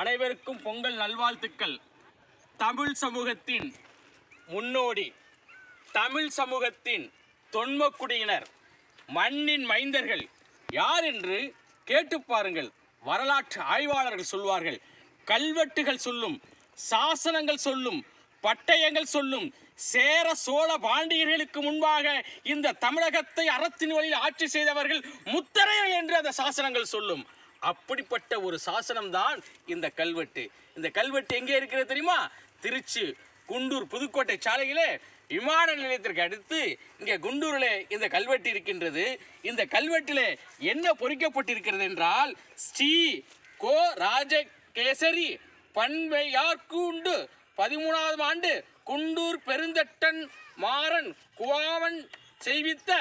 அனைவருக்கும் பொங்கல் நல்வாழ்த்துக்கள். தமிழ் சமூகத்தின் முன்னோடி தமிழ் சமூகத்தின் தொன்மக்குடியினர் மண்ணின் மைந்தர்கள் யார் என்று கேட்டு பாருங்கள். வரலாற்று ஆய்வாளர்கள் சொல்வார்கள் கல்வெட்டுகள் சொல்லும் சாசனங்கள் சொல்லும் பட்டயங்கள் சொல்லும் சேர சோழ பாண்டியர்களுக்கு முன்பாக இந்த தமிழகத்தை அறத்தின் வழியில் ஆட்சி செய்தவர்கள் முத்தரையர் என்று அந்த சாசனங்கள் சொல்லும். அப்படிப்பட்ட ஒரு சாசனம் தான் இந்த கல்வெட்டு. இந்த கல்வெட்டு எங்கே இருக்கிறது தெரியுமா? திருச்சி குண்டூர் புதுக்கோட்டை சாலையிலே விமான நிலையத்திற்கு அடுத்து இங்கே குண்டூரில் இந்த கல்வெட்டு இருக்கின்றது. இந்த கல்வெட்டில் என்ன பொறிக்கப்பட்டிருக்கிறது என்றால் ஸ்ரீ கோ ராஜகேசரி பண்பையார்கூண்டு பதிமூணாவது ஆண்டு குண்டூர் பெருந்தட்டன் மாறன் குவாவன் செய்வித்த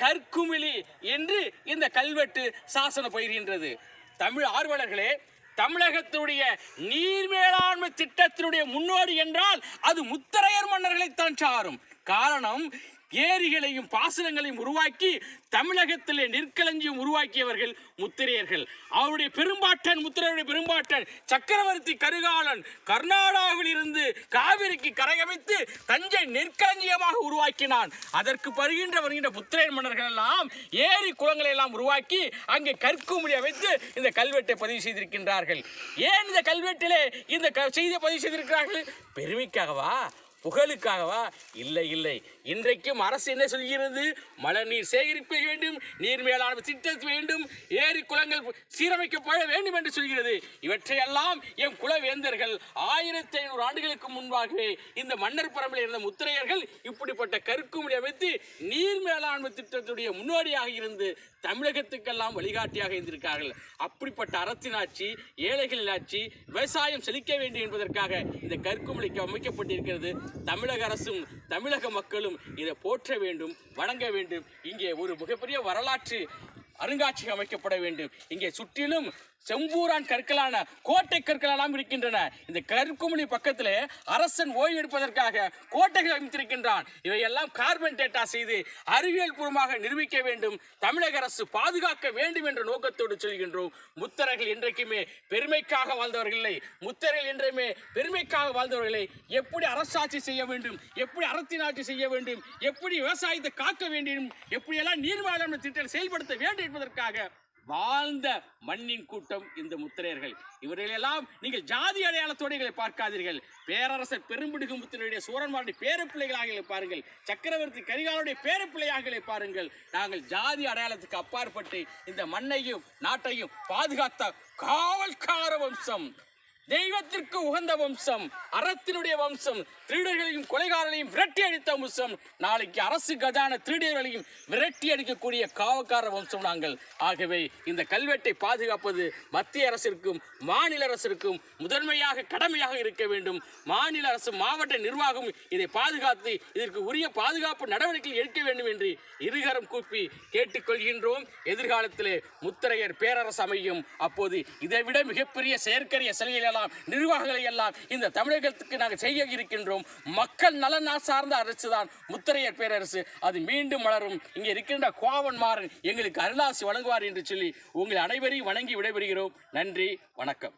கற்குமிழி என்று இந்த கல்வெட்டு சாசனம் பயிர்கின்றது. தமிழ் ஆர்வலர்களே தமிழகத்துடைய நீர் மேலாண்மை திட்டத்தினுடைய முன்னோடி என்றால் அது முத்தரையர் மன்னர்களைத்தான் சாரும். காரணம் ஏரிகளையும் பாசனங்களையும் உருவாக்கி தமிழகத்திலே நெற்களஞ்சியம் உருவாக்கியவர்கள் முத்திரையர்கள். அவருடைய பெரும்பாட்டன் முத்திரையருடைய பெரும்பாட்டன் சக்கரவர்த்தி கருகாலன் கர்நாடகாவில் இருந்து காவிரிக்கு கரையமைத்து தஞ்சை நெற்களஞ்சியமாக உருவாக்கினான். அதற்கு வருகின்ற வருகின்ற புத்திரையர் மன்னர்கள் எல்லாம் ஏரி குளங்களை எல்லாம் உருவாக்கி அங்கே கற்குமுடி அமைத்து இந்த கல்வெட்டை பதிவு செய்திருக்கின்றார்கள். ஏன் இந்த கல்வெட்டிலே இந்த க- செய்தியை பதிவு செய்திருக்கிறார்கள்? பெருமைக்காகவா? புகழுக்காகவா? இல்லை இல்லை. இன்றைக்கும் அரசு என்ன சொல்கிறது? மழை நீர் சேகரிப்பு வேண்டும் நீர் மேலாண்மை திட்டம் வேண்டும் ஏரி குளங்கள் சீரமைக்கப்பட வேண்டும் என்று சொல்கிறது. இவற்றையெல்லாம் எம் குலவேந்தர்கள் ஆயிரத்தி ஐநூறு ஆண்டுகளுக்கு முன்பாகவே இந்த மன்னர் பரம்பில் இருந்த முத்திரையர்கள் இப்படிப்பட்ட கருக்குமுடி அமைத்து நீர் மேலாண்மை திட்டத்துடைய முன்னோடியாக இருந்து தமிழகத்துக்கெல்லாம் வழிகாட்டியாக இருந்திருக்கார்கள். அப்படிப்பட்ட அரசின் ஆட்சி ஏழைகளின் ஆட்சி விவசாயம் செழிக்க வேண்டும் என்பதற்காக இந்த கற்குமலைக்கு அமைக்கப்பட்டிருக்கிறது. தமிழக அரசும் தமிழக மக்களும் இதை போற்ற வேண்டும் வணங்க வேண்டும். இங்கே ஒரு மிகப்பெரிய வரலாற்று அருங்காட்சியகம் அமைக்கப்பட வேண்டும். இங்கே சுற்றிலும் செம்பூரான் கற்களான கோட்டை கற்களெல்லாம் இருக்கின்றன. இந்த கற்குமணி பக்கத்தில் அரசன் ஓய்வு எடுப்பதற்காக கோட்டைகள் அமைத்திருக்கின்றான். இவையெல்லாம் கார்பன் டேட்டா செய்து அறிவியல் பூர்வமாக நிரூபிக்க வேண்டும் தமிழக அரசு பாதுகாக்க வேண்டும் என்ற நோக்கத்தோடு சொல்கின்றோம். முத்தரர்கள் என்றைக்குமே பெருமைக்காக வாழ்ந்தவர்கள் இல்லை. முத்தரர்கள் என்றையுமே பெருமைக்காக வாழ்ந்தவர்களை எப்படி அரசாட்சி செய்ய வேண்டும் எப்படி அரசின் ஆட்சி செய்ய வேண்டும் எப்படி விவசாயத்தை காக்க வேண்டும் எப்படியெல்லாம் நீர் மேலாண்மை திட்டம் செயல்படுத்த வேண்டும் என்பதற்காக வாழ்ந்த மண்ணின் கூட்டம் இந்த முத்திரையர்கள். இவர்களெல்லாம் நீங்கள் ஜாதி அடையாளத்தோடு எங்களை பார்க்காதீர்கள். பேரரசர் பெரும்பிடுகு முத்திரையுடைய சூரன்மாருடைய பேரப்பிள்ளைகளாக பாருங்கள். சக்கரவர்த்தி கரிகாலுடைய பேரப்பிள்ளையாக பாருங்கள். நாங்கள் ஜாதி அடையாளத்துக்கு அப்பாற்பட்டு இந்த மண்ணையும் நாட்டையும் பாதுகாத்த காவல்கார வம்சம். தெய்வத்திற்கு உகந்த வம்சம் அறத்தினுடைய வம்சம் திருடர்களையும் கொலைகாரர்களையும் விரட்டி அடித்த வம்சம் நாளைக்கு அரசு கஜான திருடர்களையும் விரட்டி அடிக்கக்கூடிய காவக்கார வம்சம் நாங்கள். ஆகவே இந்த கல்வெட்டை பாதுகாப்பது மத்திய அரசிற்கும் மாநில அரசிற்கும் முதன்மையாக கடமையாக இருக்க வேண்டும். மாநில அரசு மாவட்ட நிர்வாகம் இதை பாதுகாத்து இதற்கு உரிய பாதுகாப்பு நடவடிக்கைகள் எடுக்க வேண்டும் என்று இருகரம் கூப்பி கேட்டுக்கொள்கின்றோம். எதிர்காலத்திலே முத்தரையர் பேரரசு அமையும். அப்போது இதைவிட மிகப்பெரிய செயற்கரிய சலுகைகள் எல்லாம் நிர்வாகங்களை எல்லாம் இந்த தமிழகத்துக்கு நாங்கள் செய்ய இருக்கின்றோம். மக்கள் நலன் சார்ந்த அரசு தான் முத்தரையர் பேரரசு. அது மீண்டும் மலரும் இங்கே இருக்கின்ற கோவன் மாறன் எங்களுக்கு அருளாசி வழங்குவார் என்று சொல்லி உங்கள் அனைவரையும் வணங்கி விடைபெறுகிறோம். நன்றி வணக்கம்.